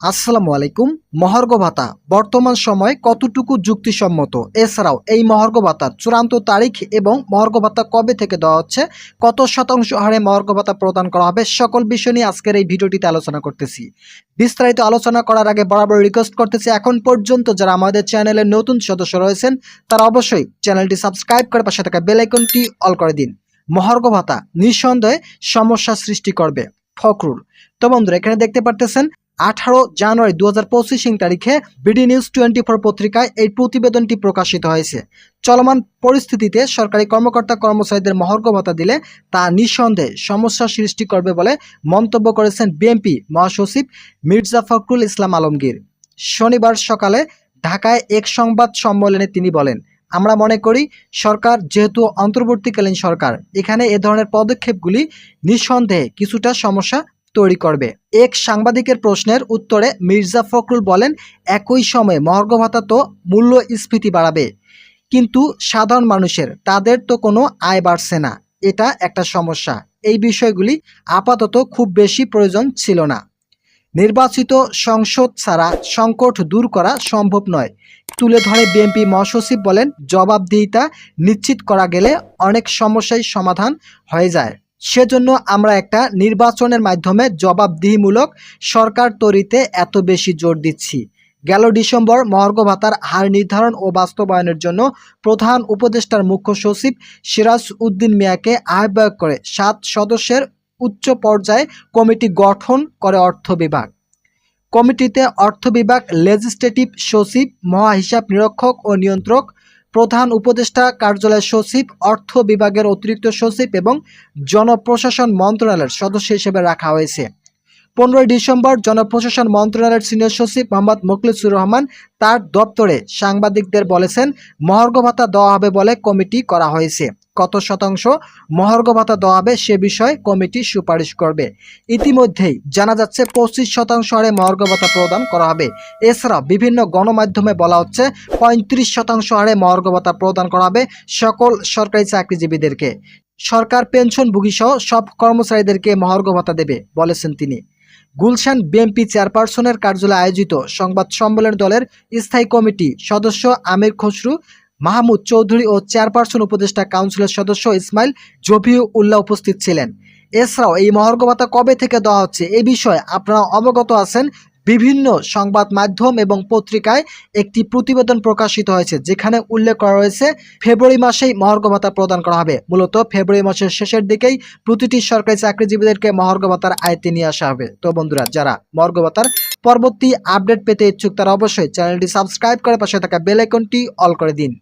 আসসালামু আলাইকুম। মহার্ঘ ভাতা, বর্তমান সময়ে কতটুকু যুক্তিসম্মত? এছাড়াও এই মহার্ঘ ভাতার চূড়ান্ত তারিখ এবং মহার্ঘ ভাতা কবে থেকে দেওয়া হচ্ছে, কত শতাংশ হারে মহার্ঘ ভাতা প্রদান করা হবে, সকল বিষয় নিয়ে আজকের এই ভিডিওটিতে আলোচনা করতেছি। বিস্তারিত আলোচনা করার আগে বরাবর রিকোয়েস্ট করতেছি, এখন পর্যন্ত যারা আমাদের চ্যানেলের নতুন সদস্য রয়েছেন, তারা অবশ্যই চ্যানেলটি সাবস্ক্রাইব করে পাশে থাকা বেল আইকনটি অল করে দিন। মহার্ঘ ভাতা নিঃসন্দেহে সমস্যা সৃষ্টি করবে, ফখরুল। তো বন্ধুরা, এখানে দেখতে পারতেছেন আঠারো জানুয়ারি দু হাজার পঁচিশ তারিখে বিডি নিউজ টোয়েন্টি ফোর পত্রিকায় এই প্রতিবেদনটি প্রকাশিত হয়েছে। চলমান পরিস্থিতিতে সরকারি কর্মকর্তা কর্মচারীদের মহর্ঘ ভাতা দিলে তা নিঃসন্দেহে সমস্যা সৃষ্টি করবে বলে মন্তব্য করেছেন বিএনপি মহাসচিব মির্জা ফখরুল ইসলাম আলমগীর। শনিবার সকালে ঢাকায় এক সংবাদ সম্মেলনে তিনি বলেন, আমরা মনে করি সরকার যেহেতু অন্তর্বর্তীকালীন সরকার, এখানে এ ধরনের পদক্ষেপগুলি নিঃসন্দেহে কিছুটা সমস্যা তৈরি করবে। এক সাংবাদিকের প্রশ্নের উত্তরে মির্জা ফখরুল বলেন, একই সময়ে মহার্ঘ ভাতা তো মূল্যস্ফীতি বাড়াবে। কিন্তু সাধারণ মানুষের, তাদের তো কোনো আয় বাড়ছে না। এটা একটা সমস্যা। এই বিষয়গুলি আপাতত খুব বেশি প্রয়োজন ছিল না। নির্বাচিত সংসদ ছাড়া সংকট দূর করা সম্ভব নয়। তুলে ধরে বিএনপি মহাসচিব বলেন, জবাবদিহিতা নিশ্চিত করা গেলে অনেক সমস্যাই সমাধান হয়ে যায়। সেজন্য আমরা একটা নির্বাচনের মাধ্যমে জবাবদিহিমূলক সরকার তৈরিতে এত বেশি জোর দিচ্ছি। গেল ডিসেম্বর মহার্ঘ ভাতার হার নির্ধারণ ও বাস্তবায়নের জন্য প্রধান উপদেষ্টার মুখ্য সচিব সিরাজ উদ্দিন মিয়াকে আহ্বায়ক করে সাত সদস্যের উচ্চ পর্যায়ে কমিটি গঠন করে অর্থ বিভাগ। কমিটিতে অর্থ বিভাগ লেজিসলেটিভ সচিব মহাহিসাব নিরীক্ষক ও নিয়ন্ত্রক প্রধান উপদেষ্টা কার্যালয়ের সচিব, অর্থ বিভাগের অতিরিক্ত সচিব এবং জনপ্রশাসন মন্ত্রণালয়ের সদস্য হিসেবে রাখা হয়েছে। পনেরোই ডিসেম্বর জনপ্রশাসন মন্ত্রণালয়ের সিনিয়র সচিব মোহাম্মদ মুখলিসুর রহমান তার দপ্তরে সাংবাদিকদের বলেছেন, মহার্ঘ ভাতা দেওয়া হবে বলে কমিটি করা হয়েছে। কত শতাংশ মহার্ঘ ভাতা দেওয়া হবে সে বিষয়ে কমিটি সুপারিশ করবে। ইতিমধ্যেই জানা যাচ্ছে, পঁচিশ শতাংশ হারে মহার্ঘ ভাতা প্রদান করা হবে। এছাড়া বিভিন্ন গণমাধ্যমে বলা হচ্ছে, পঁয়ত্রিশ শতাংশ হারে মহার্ঘ ভাতা প্রদান করা হবে সকল সরকারি চাকরিজীবীদেরকে। সরকার পেনশনভোগী সহ সব কর্মচারীদেরকে মহার্ঘ ভাতা দেবে, বলেছেন তিনি। গুলশান বিএনপি চেয়ারপারসনের কার্যালয়ে আয়োজিত সংবাদ সম্মেলন দলের স্থায়ী কমিটি সদস্য আমির খসরু, মাহমুদ চৌধুরী ও চেয়ারপারসন উপদেষ্টা কাউন্সিলের সদস্য ইসমাইল জবিউ উল্লাহ উপস্থিত ছিলেন। এছাড়াও এই মহার্ঘ কবে থেকে দেওয়া হচ্ছে এ বিষয়ে আপনারা অবগত আছেন বিভিন্ন সংবাদ মাধ্যম এবং পত্রিকায় একটি প্রতিবেদন প্রকাশিত হয়েছে, যেখানে উল্লেখ করা রয়েছে, ফেব্রুয়ারি মাসেই মহার্ঘ ভাতা প্রদান করা হবে। মূলত ফেব্রুয়ারি মাসের শেষের দিকেই প্রতিটি সরকারি চাকরিজীবীদেরকে মহার্ঘ ভাতার আয়তে নিয়ে আসা হবে। তো বন্ধুরা, যারা মহার্ঘ ভাতার পরবর্তী আপডেট পেতে ইচ্ছুক, তারা অবশ্যই চ্যানেলটি সাবস্ক্রাইব করে পাশে থাকা বেল আইকনটি অল করে দিন।